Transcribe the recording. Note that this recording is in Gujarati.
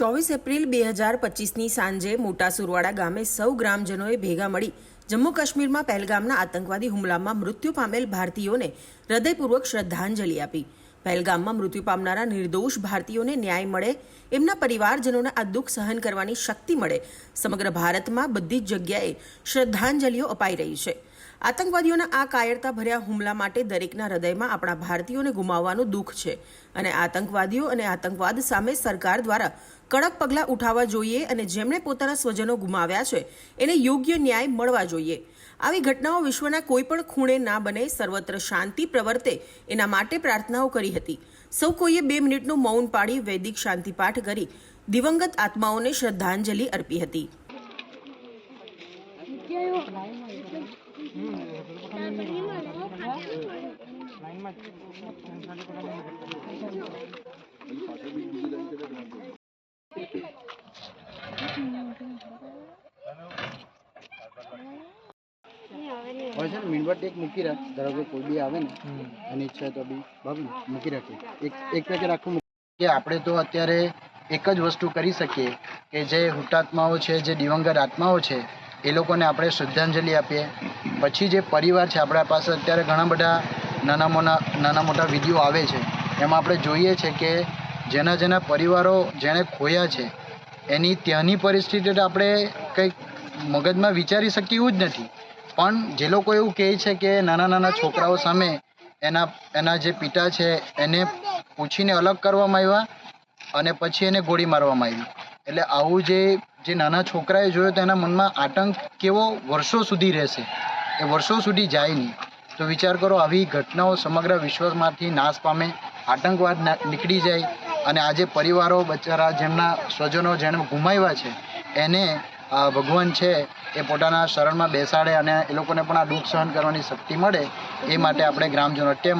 ચોવીસ એપ્રિલ બે હજાર પચીસની સાંજે મોટા સુરવાડા ગામે સૌ ગ્રામજનોએ ભેગા મળી જમ્મુ કાશ્મીરમાં પહેલગામના આતંકવાદી હુમલામાં મૃત્યુ પામેલ ભારતીયોને હૃદયપૂર્વક શ્રદ્ધાંજલિ આપી. પહેલગામમાં મૃત્યુ પામનારા નિર્દોષ ભારતીયોને ન્યાય મળે, એમના પરિવારજનોને આ દુઃખ સહન કરવાની શક્તિ મળે. સમગ્ર ભારતમાં બધી જ જગ્યાએ શ્રદ્ધાંજલિઓ અપાઈ રહી છે. આતંકવાદીઓના આ કાયરતા ભર્યા હુમલા માટે દરેકના હૃદયમાં આપણા ભારતીયોને ગુમાવવાનું દુઃખ છે. અને આતંકવાદીઓ અને આતંકવાદ સામે સરકાર દ્વારા કડક પગલાં ઉઠાવવા જોઈએ અને જેમણે પોતાના સ્વજનો ગુમાવ્યા છે, એને યોગ્ય ન્યાય મળવા જોઈએ. આવી ઘટનાઓ વિશ્વના કોઈપણ ખૂણે ના બને સર્વત્ર શાંતિ પ્રવર્તે એના માટે પ્રાર્થનાઓ કરી હતી. સૌ કોઈએ બે મિનિટનું મૌન પાડી વૈદિક શાંતિ પાઠ કરી દિવંગત આત્માઓને શ્રદ્ધાંજલિ અર્પી હતી. હવે છે ને એક મૂકી રાખ, ધારો કે બી આવે ને બાબુ, મૂકી રાખે. એક એક પેકેટ કે આપણે તો અત્યારે એક જ વસ્તુ કરી શકીએ કે જે હુતાત્માઓ છે, જે દિવંગત આત્માઓ છે, એ લોકોને આપણે શ્રદ્ધાંજલિ આપીએ. પછી જે પરિવાર છે, આપણા પાસે અત્યારે ઘણા બધા નાના મોટા નાના મોટા વીડિયો આવે છે. એમાં આપણે જોઈએ છે કે જેના જેના પરિવારો જેણે ખોયા છે, એની ત્યાંની પરિસ્થિતિ આપણે કંઈક મગજમાં વિચારી શકીએ જ નથી. પણ જે લોકો એવું કહે છે કે નાના નાના છોકરાઓ સામે એના એના જે પિતા છે એને પૂછીને અલગ કરવામાં આવ્યા અને પછી એને ગોળી મારવામાં આવી. એટલે આવું જે જે નાના છોકરાએ જોયું તો એના મનમાં આતંક કેવો વર્ષો સુધી રહેશે? એ વર્ષો સુધી જાય નહીં. તો વિચાર કરો, આવી ઘટનાઓ સમગ્ર વિશ્વમાંથી નાશ પામે, આતંકવાદ નીકળી જાય અને આજે પરિવારો બચારા જેમના સ્વજનો જેણે ગુમાવ્યા છે, એને ભગવાન છે એ પોતાના શરણમાં બેસાડે અને એ લોકોને પણ આ દુઃખ સહન કરવાની શક્તિ મળે એ માટે આપણે ગ્રામજનો અત્યારે